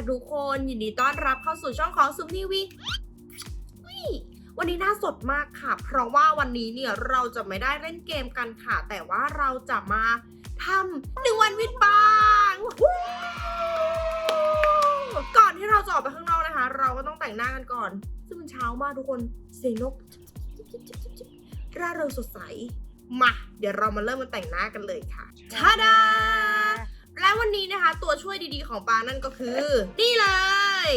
ค่ะทุกคนยินดีต้อนรับเข้าสู่ช่องของซุมทีวีอุ๊ยวันนี้น่าสดมากค่ะ เพราะว่าวันนี้เนี่ยเราจะไม่ได้เล่นเกมกันค่ะ แต่ว่าเราจะมาทำหนึ่งวันวิดบางวู้ก่อนที่เราจะออกไปข้างนอกนะคะ เราก็ต้องแต่งหน้ากันก่อน ซึ่งมันเช้ามากทุกคนเสียงนกร่าเริงสดใสมาเดี๋ยวเรามาเริ่มมาแต่งหน้ากันเลยค่ะทาดาและ วันนี้นะคะ ตัวช่วยดีๆของปานั่นก็คือ นี่เลย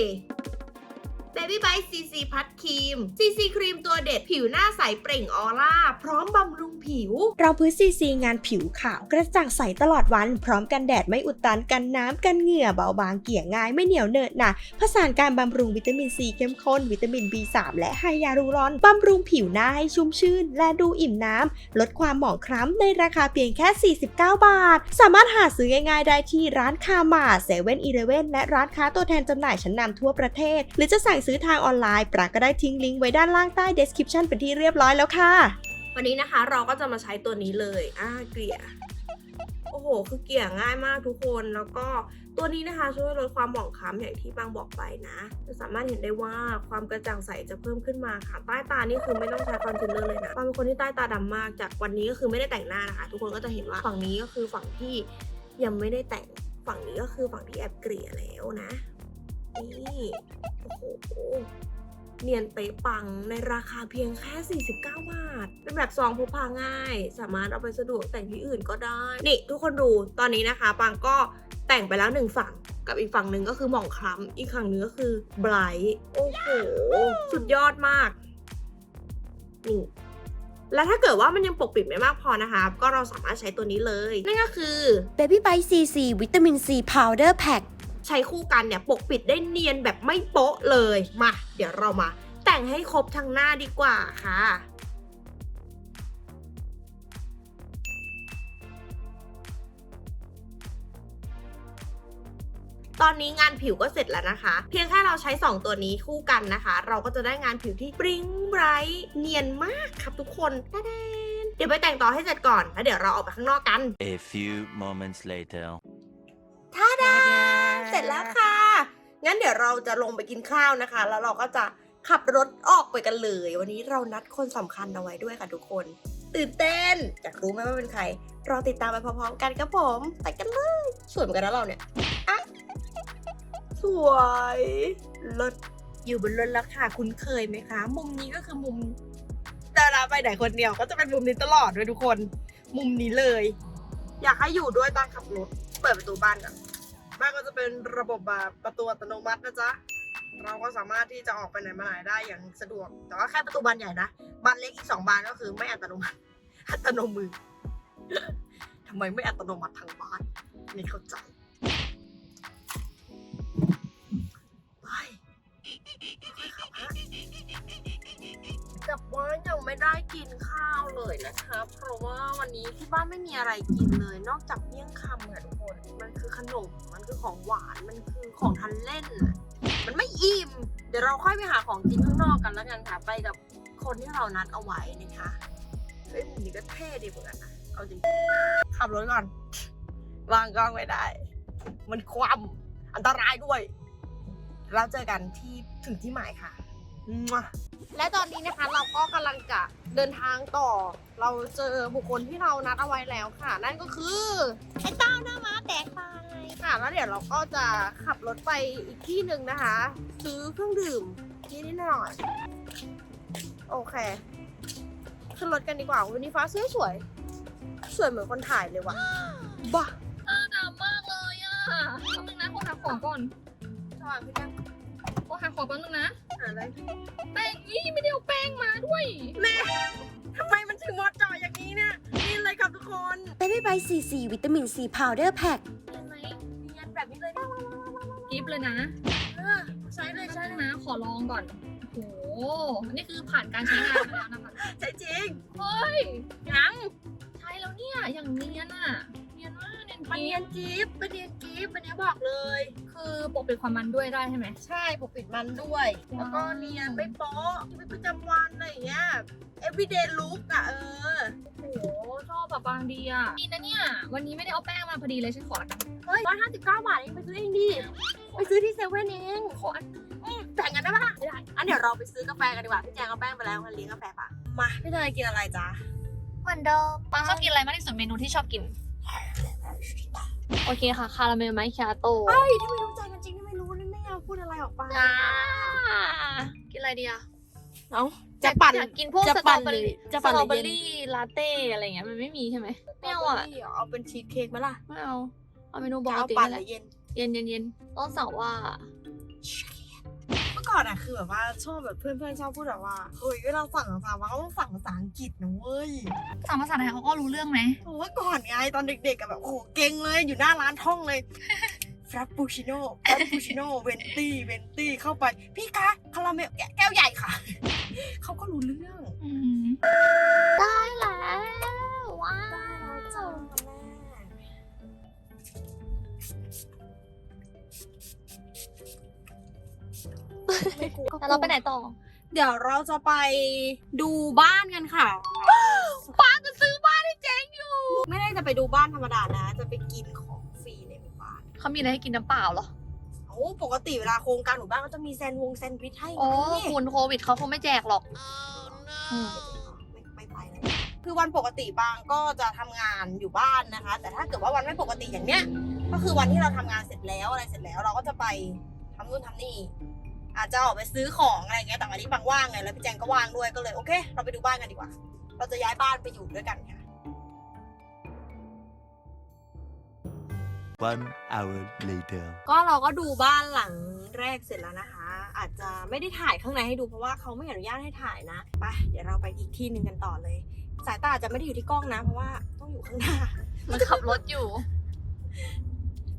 Baby b y CC พัดครีม CC ครีมตัวเด็ดผิวหน้าใสเปล่งออร่า พร้อมบำรุงผิว เราพื้นซีซีงานผิวขาว กระจ่างใสตลอดวัน พร้อมกันแดดไม่อุดตันกันน้ำกันเหงื่อเบาบางเกี่ยง่ายไม่เหนียวเนอะหนะผสานการบำรุงวิตามินซีเข้มข้น วิตามิน B3 และไฮยาลูรอนบำรุงผิวหน้าให้ชุ่มชื่น และดูอิ่มน้ำลดความหมองคล้ำในราคาเพียงแค่ 49 บาท สามารถหาซื้อง่ายๆได้ที่ร้านคามาเซเว่นอีเลเว่นและร้านค้าตัวแทนจำหน่ายชั้นนำทั่วประเทศ หรือจะสั่งซื้อทางออนไลน์ปราก็ได้ทิ้งลิงก์ไว้ด้านล่างใต้ description เป็นที่เรียบร้อยแล้วค่ะ วันนี้นะคะเราก็จะมาใช้ตัวนี้เลยอ่าเกลี่ยโอ้โห คือเกลี่ยง่ายมากทุกคนแล้วก็ตัวนี้นะคะช่วยลดความหมองคล้ำอย่างที่บางบอกไปนะจะสามารถเห็นได้ว่าความกระจ่างใสจะเพิ่มขึ้นมาค่ะ ใต้ตานี่คือไม่ต้องใช้คอนซีลเลอร์เลยนะบางเป็นคนที่ใต้ตาดำมากจากวันนี้ก็คือไม่ได้แต่งหน้านะคะ ทุกคนก็จะเห็นว่าฝั่งนี้ก็คือฝั่งที่ยังไม่ได้แต่งฝั่งนี้ก็คือฝั่งที่แอบเกลี่ยแล้วนะ นี่โอ้โหเนียนเป๊ะปังในราคาเพียงแค่ 49 บาท เป็นแบบซองพกพาง่าย สามารถเอาไปสะดวกแต่งที่อื่นก็ได้ นี่ทุกคนดูตอนนี้นะคะ ปังก็แต่งไปแล้วหนึ่งฝั่งกับอีกฝั่งหนึ่งก็คือหมองคล้ำอีกฝั่งหนึงก็คือไบรท์โอ้โห สุดยอดมากนี่แล้วถ้าเกิดว่ามันยังปกปิดไม่มากพอนะคะ ก็เราสามารถใช้ตัวนี้เลย นั่นก็คือ Baby b y CC วิตามิน C Powder Pack ใช้คู่กันเนี่ยปกปิดได้เนียนแบบไม่โป๊ะเลยมาเดี๋ยวเรามา แต่งให้ครบทั้งหน้าดีกว่าค่ะตอนนี้งานผิวก็เสร็จแล้วนะคะ เพียงแค่เราใช้ 2 ตัวนี้คู่กันนะคะ เราก็จะได้งานผิวที่ปริ้งไบรท์เนียนมากครับทุกคนตาแดนเดี๋ยวไปแต่งต่อให้เสร็จก่อน แล้วเดี๋ยวเราออกไปข้างนอกกัน A few moments later. ท่าดา เสร็จแล้วค่ะ งั้นเดี๋ยวเราจะลงไปกินข้าวนะคะ แล้วเราก็จะขับรถออกไปกันเลย วันนี้เรานัดคนสำคัญเอาไว้ด้วยค่ะทุกคน ตื่นเต้นอยากรู้ไหมว่าเป็นใครรอติดตามไปพร้อมๆกันครับผมไปกันเลยสวยเหมือนกันนะเราเนี่ยอะสวยรถอยู่บนรถแล้วค่ะคุ้นเคยไหมคะ มุมนี้ก็คือมุมเวลาไปไหนคนเดียวก็จะเป็นมุมนี้ตลอดด้วยทุกคน มุมนี้เลย อยากให้อยู่ด้วยตอนขับรถเปิดประตูบ้านก่อน บ้านก็จะเป็นระบบแบบประตูอัตโนมัตินะจ๊ะ เราก็สามารถที่จะออกไปไหนมาไหนได้อย่างสะดวก แต่ว่าแค่ประตูบานใหญ่นะ บานเล็กอีกสองบานก็คือไม่อัตโนมัติ อัตโนมือทำไมไม่อัตโนมัติทางบ้านไม่เข้าใจไปขับฮะกับว่ายังไม่ได้กินข้าวเลยนะคะ เพราะว่าวันนี้ที่บ้านไม่มีอะไรกินเลย นอกจากเมี่ยงคำค่ะทุกคน มันคือขนม มันคือของหวาน มันคือของทันเล่น มันไม่อิ่ม เดี๋ยวเราค่อยไปหาของกินข้างนอกกันแล้วกันค่ะ ไปกับคนที่เรานัดเอาไว้นะคะ เฮ้ยมุมนี้ก็เท่ดีเหมือนกันนะ เอาจริงขับรถก่อน วางกล้องไม่ได้ มันความอันตรายด้วยแล้วเจอกันที่ถึงที่หมายค่ะ มั่วและตอนนี้นะคะเราก็กำลังจะเดินทางต่อ เราเจอบุคคลที่เรานัดเอาไว้แล้วค่ะ นั่นก็คือไอ้เต้าหน้าม้าแตกไปค่ะแล้วเดี๋ยวเราก็จะขับรถไปอีกที่หนึ่งนะคะ ซื้อเครื่องดื่มนิดหน่อย โอเคขึ้นรถกันดีกว่าวันนี้ฟ้าสวยสวยๆสวยเหมือนคนถ่ายเลยว่ะบ้าหนาวมากเลยอะแป๊บนึงนะขอหาของก่อนสว่างพี่แก้มขอหาของแป๊บนึงนะหาอะไรแป้งนี่ไม่ได้เอาแป้งมาด้วยแม่ทำไมมันถึงมอจออย่างนี้เนี่ยนี่เลยครับทุกคน Baby b y CC วิตามิน C Powder Pack เห็นไหมเนียนแบบนี้เลยกิฟเลยนะเออใช้เลยแป๊ใช้บนึงเลยนะขอลองก่อนโอ้โหนี่คือผ่านการใช้งานมาแล้วนะคะใช้จริงเฮ้ยยังใช้แล้วเนี่ยอย่างเนียนอะเนียน มากเนียนมันเนียนกิฟต์มันเนียนกิฟต์อันเนี้ยบอกเลย คือปกปิดความมันด้วยได้ใช่ไหม ใช่ปกปิดมันด้วย แล้วก็เนียนไม่โป๊ะชีวิตประจำวันอะไรอย่างเงี้ย everyday look อะเออ โอ้โหชอบแบบบางดีอะดีนะเนี่ย วันนี้ไม่ได้เอาแป้งมาพอดีเลยฉันขอละกันเฮ้ยร้อยห้าสิบเก้าบาทเองไปซื้อเองดิ ไปซื้อที่เซเว่นเองขออันอืมแต่งกันได้ปะล่ะไม่ได้อันเดี๋ยวเราไปซื้อกาแฟกันดีกว่า พี่แจงเอาแป้งไปแล้วมันเลี้ยงกาแฟปะมา พี่เตยกินอะไรจ๊ะ เหมือนเดิมปังชอบกินอะไรมากที่สุดเมนูที่ชอบกิน โอเคค่ะ คาราเมลไมคาโต้เฮ้ยถ้าไม่รู้ใจกันจริงที่ไม่รู้นี่ไม่เอาพูดอะไรออกไปจ้ากินอะไรดีอะเอ้าจะปั่นอยากกินพวกจะสตรปั่อนเบอหรือรี่จะสปั่นตหรรืออเบอเย็นรี่ลาเต้อะไรอย่างเงี้ยมันไม่มีใช่ไหมไม่เอาอะเอาเป็นชีสเค้กไหมล่ะไม่เอาเอาเมนูปจะกเอาติปั่นนี่หแหรืละอเย็น เย็นเย็นเย็นต้องสั่งว่าเมื่ อก่อนอะคือแบบว่าชอบแบบเพื่อนๆชอบพูดแบบว่าเฮ้ยเวลาสั่งภาษาว่าก็ต้องสั่งภาษาอังกฤษนะเว้ยสั่งภาษาไทยเขาก็รู้เรื่องไหมเมื่อก่อนไงตอนเด็กๆอะแบบโอ้โหเก่งเลยอยู่หน้าร้านท่องเลยฟร a ปปูชิโน่ฟร a ปปูชิโน่เวนตี้เวนตี้เข้าไป พี่คะคาราเมลแก้วใหญ่ค่ะ เขาก็รู้เรื่องอืมได้แล้วว้าว แล้วเราไปไหนต่อ เดี๋ยวเราจะไปดูบ้านกันค่ะ ป้าจะซื้อบ้านให้เจ๊งอยู่ ไม่ได้จะไปดูบ้านธรรมดานะ จะไปกินของฟรีในหมู่บ้านเขามีอะไรให้กินน้ำเปล่าเหรอ โอ้ปกติเวลาโครงการหมู่บ้านก็จะมีแซนด์วงแซนด์วิชให้โอ้นี่คุณโควิดเขาคงไม่แจกหรอกอืมไม่ไม่ไปเลยคือวันปกติบางก็จะทำงานอยู่บ้านนะคะ แต่ถ้าเกิดว่าวันไม่ปกติอย่างเนี้ย ก็คือวันที่เราทำงานเสร็จแล้วอะไรเสร็จแล้วเราก็จะไปทำนู่นทำนี่ อาจจะออกไปซื้อของอะไรอย่างเงี้ยแต่วันนี้บางว่างไงแล้วพี่แจงก็ว่างด้วยก็เลยโอเค เราไปดูบ้านกันดีกว่า เราจะย้ายบ้านไปอยู่ด้วยกันค่ะ One hour later. ก็เราก็ดูบ้านหลังแรกเสร็จแล้วนะคะ อาจจะไม่ได้ถ่ายข้างในให้ดูเพราะว่าเขาไม่อนุญาตให้ถ่ายนะไปเดี๋ยวเราไปอีกที่หนึ่งกันต่อเลย สายตาอาจจะไม่ได้อยู่ที่กล้องนะ เพราะว่าต้องอยู่ข้างหน้า มันขับรถอยู่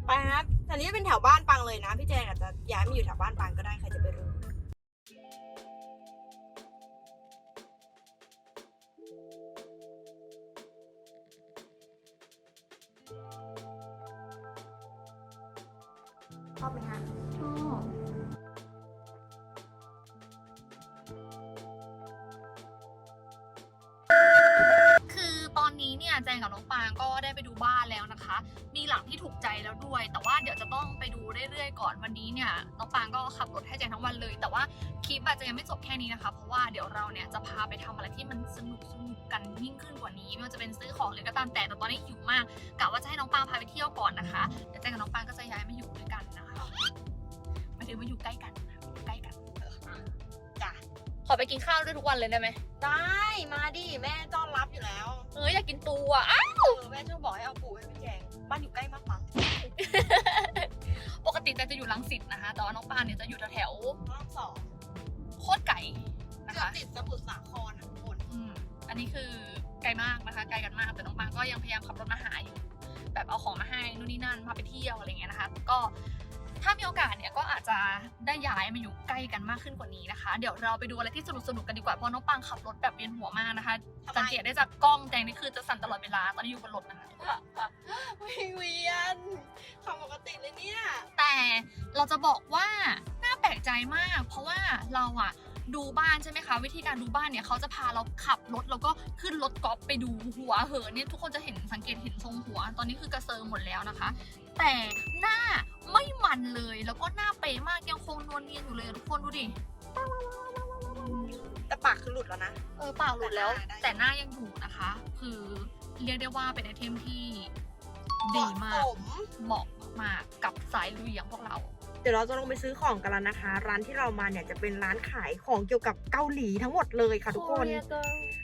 ไปครับแต่นี้เป็นแถวบ้านปังเลยนะ พี่แจงอาจจะย้ายมาอยู่แถวบ้านปังก็ได้ใครจะไปรู้ชอบไหมคะชอบคือตอนนี้เนี่ยแจงกับน้องปางก็ได้ไปดูบ้าน นะคะ มีหลังที่ถูกใจแล้วด้วย แต่ว่าเดี๋ยวจะต้องไปดูเรื่อยๆก่อนวันนี้เนี่ยน้องปางก็ขับรถให้แจงทั้งวันเลย แต่ว่าคลิปอาจจะยังไม่จบแค่นี้นะคะ เพราะว่าเดี๋ยวเราเนี่ยจะพาไปทำอะไรที่มันสนุกสนุกกันยิ่งขึ้นกว่านี้ไม่ว่าจะเป็นซื้อของหรือก็ตามแต่แต่ตอนนี้หิวมากกะว่าจะให้น้องปางพาไปเที่ยวก่อนนะคะเดี๋ยวแจงกับน้องปางก็จะย้ายมาอยู่ด้วยกันนะคะหมายถึงว่าอยู่ใกล้กันนะอยู่ใกล้กันเออจ้ะขอไปกินข้าวด้วยทุกวันเลยได้ไหมได้มาดิแม่ต้อนรับอยู่แล้วเอออยากกินตูอะอ้าวเออแม่ชอบบอกให้เอา ปูให้พี่แจงบ้านอยู่ใกล้มากมั้งปกติแต่จะอยู่ลังสิตนะคะ แต่ว่าน้องปานเนี่ยจะอยู่แถวรอบสองๆโคตรไก่นะเกือบคะติดสมุทรสาครนะทุกคนอืมอันนี้คือไกลมากนะคะ ไกลกันมาก แต่น้องปางก็ยังพยายามขับรถมาหาอยู่ แบบเอาของมาให้นู่นนี่นั่น พาไปเที่ยวอะไรเงี้ยนะคะ ก็ถ้ามีโอกาสเนี่ยก็อาจจะได้ย้ายมาอยู่ใกล้กันมากขึ้นกว่านี้นะคะ เดี๋ยวเราไปดูอะไรที่สนุกสนุกๆกันดีกว่า เพราะน้องปางขับรถแบบเวียนหัวมากนะคะสังเกตได้จากกล้องแจงนี่คือจะสั่นตลอดเวลา ตอนนี้อยู่บนรถนะคะ วิงเวียนขับปกติเลยเนี่ย แต่เราจะบอกว่าน่าแปลกใจมาก เพราะว่าเราอะดูบ้านใช่ไหมคะ วิธีการดูบ้านเนี่ยเขาจะพาเราขับรถแล้วก็ขึ้นรถกอล์ฟไปดูหัวเหอะเนี่ยทุกคนจะเห็นสังเกตเห็นทรงหัว ตอนนี้คือกระเซิงหมดแล้วนะคะ แต่หน้าไม่มันเลยแล้วก็หน้าเป๊ะมากยังคงนวลเนียนอยู่เลยทุกคนดูดิแต่ปากคือหลุดแล้วนะ เออเปล่าหลุดแล้ว แต่แต่หหน้าน้าได้ยังอยู่นะคะ คือ เรียกได้ว่าเป็นไอเทมที่ดีมากเหะสเหมาะมากกับสายลุยอย่างพวกเรา เดี๋ยวเราจะลงไปซื้อของกันแล้วนะคะ ร้านที่เรามาเนี่ยจะเป็นร้านขายของเกี่ยวกับเกาหลีทั้งหมดเลยค่ะทุกคน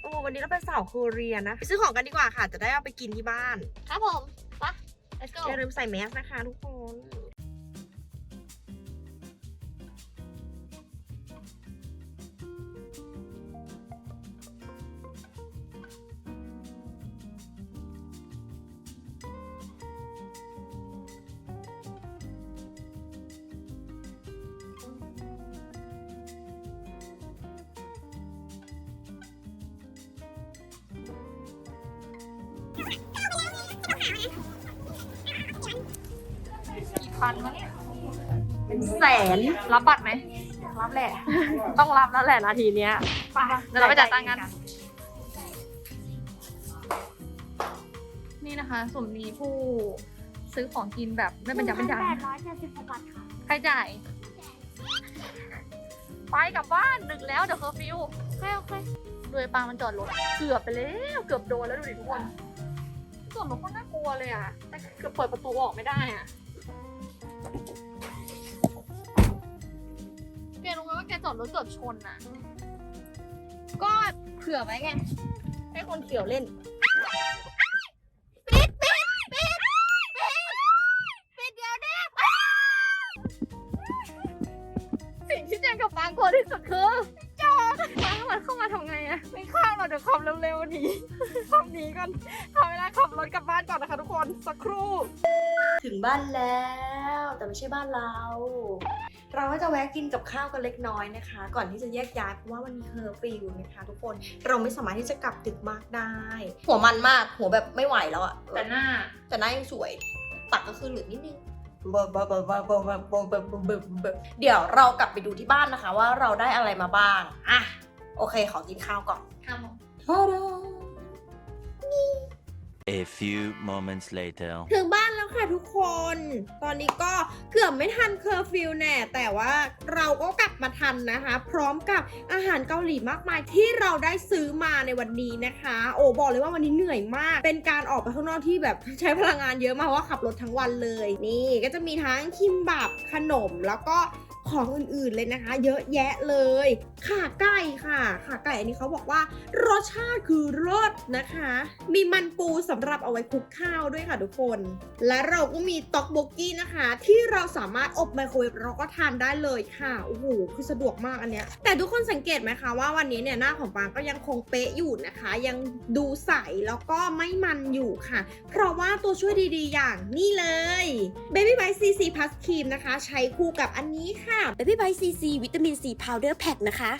โอ้วันนี้เราเป็นสาวโคเรียนะไปซื้อของกันดีกว่าค่ะ จะได้เอาไปกินที่บ้าน ครับผมไปะ let's go อย่าลืมใส่แมสนะคะทุกคน กี่พันวะเนี่ยป็นแสนรับบัตรไหมรับแหละ ต้องรับแล้วแหละนาทีเนี้ยไปเดี๋ยวไปจ่ายตังค์กัน นี่นะคะสมนี้ผู้ซื้อของกินแบบไม่เป็ยับบรรยัแปดร้อยเจ็ดสิบาบาทค่ะใครจ่าย ไปกลับบ้านดึกแล้วเดี๋ยวเคอร์ฟิวโอเคโอเค ด้วยปลามันจอดรถเกือบไปแล้ว เกือบโดนแล้วดูดิทุกคน ส่วนมันก็น่ากลัวเลยอะ แต่เกือบเปิดประตูออกไม่ได้อะแกรู้ไหมว่าแกจอดรถเกือบชนอะ ก็เผื่อไว้ไงให้คนเขียวเล่น นีขับหนีก่อนทำเวลาขับรถกลับบ้านก่อนนะคะทุกคนสักครู่ ถึงบ้านแล้ว แต่ไม่ใช่บ้านเรา เราก็จะแวะกินกับข้าวกันเล็กน้อยนะคะ ก่อนที่จะแยกย้ายเพราะว่ามันมีเคอร์ฟิวนะคะทุกคนเราไม่สามารถที่จะกลับดึกมากได้ หัวมันมากหัวแบบไม่ไหวแล้วอะแต่หน้าแต่หน้ายังสวย ตักก็คือเหลือนิดนึงเดี๋ยวเรากลับไปดูที่บ้านนะคะ ว่าเราได้อะไรมาบ้างอะโอเคขอกินข้าวก่อนข้าว ดา A few moments later. ถึงบ้านแล้วค่ะทุกคน ตอนนี้ก็เกือบไม่ทันเคอร์ฟิวแน่ แต่ว่าเราก็กลับมาทันนะคะ พร้อมกับอาหารเกาหลีมากมายที่เราได้ซื้อมาในวันนี้นะคะ โอ้บอกเลยว่าวันนี้เหนื่อยมาก เป็นการออกไปข้างนอกที่แบบใช้พลังงานเยอะมากเพราะว่าขับรถทั้งวันเลย นี่ก็จะมีทั้งคิมบับขนมแล้วก็ ของอื่นๆเลยนะคะ เยอะแยะเลยขาไก่ค่ะขาไก่อันนี้เขาบอกว่ารสชาติคือรสนะคะ มีมันปูสำหรับเอาไว้คลุกข้าวด้วยค่ะทุกคน และเราก็มีต็อกโบกี้นะคะ ที่เราสามารถอบไมโครเวฟเราก็ทานได้เลยค่ะโอ้โหคือสะดวกมากอันเนี้ยแต่ทุกคนสังเกตไหมคะว่าวันนี้เนี่ยหน้าของปางก็ยังคงเป๊ะอยู่นะคะ ยังดูใสแล้วก็ไม่มันอยู่ค่ะ เพราะว่าตัวช่วยดีๆอย่างนี่เลย Baby Bite CC Plus Cream นะคะ ใช้คู่กับอันนี้ค่ะ Baby Bite CC วิตามินซีพาวเดอร์แพ็คนะคะ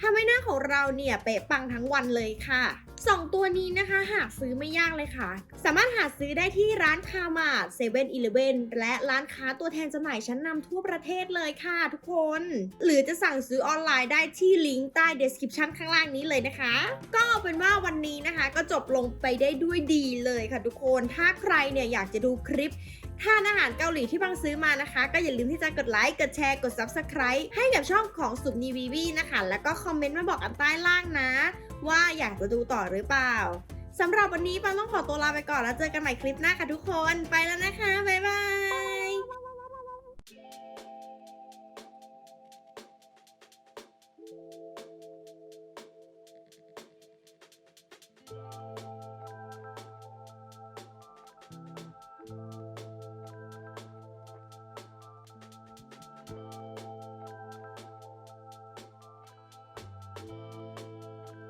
ทำให้หน้าของเราเนี่ยเป๊ะปังทั้งวันเลยค่ะสองตัวนี้นะคะหากซื้อไม่ยากเลยค่ะ สามารถหาซื้อได้ที่ร้านคามาดเซเว่นอีเลเวนและร้านค้าตัวแทนจำหน่ายชั้นนำทั่วประเทศเลยค่ะทุกคน หรือจะสั่งซื้อออนไลน์ได้ที่ลิงก์ใต้ description ข้างล่างนี้เลยนะคะ ก็เป็นว่าวันนี้นะคะ ก็จบลงไปได้ด้วยดีเลยค่ะทุกคน ถ้าใครเนี่ยอยากจะดูคลิป ทานอาหารเกาหลีที่บางซื้อมานะคะ ก็อย่าลืมที่จะกดไลค์กดแชร์กด Subscribe ให้กับช่องของสุบนีวีวีนะคะ แล้วก็คอมเมนต์มาบอกกันใต้ล่างนะ ว่าอยากจะดูต่อหรือเปล่าสำหรับวันนี้ปังต้องขอตัวลาไปก่อนแล้วเจอกันใหม่คลิปหน้าค่ะทุกคน ไปแล้วนะคะ บ๊ายบาย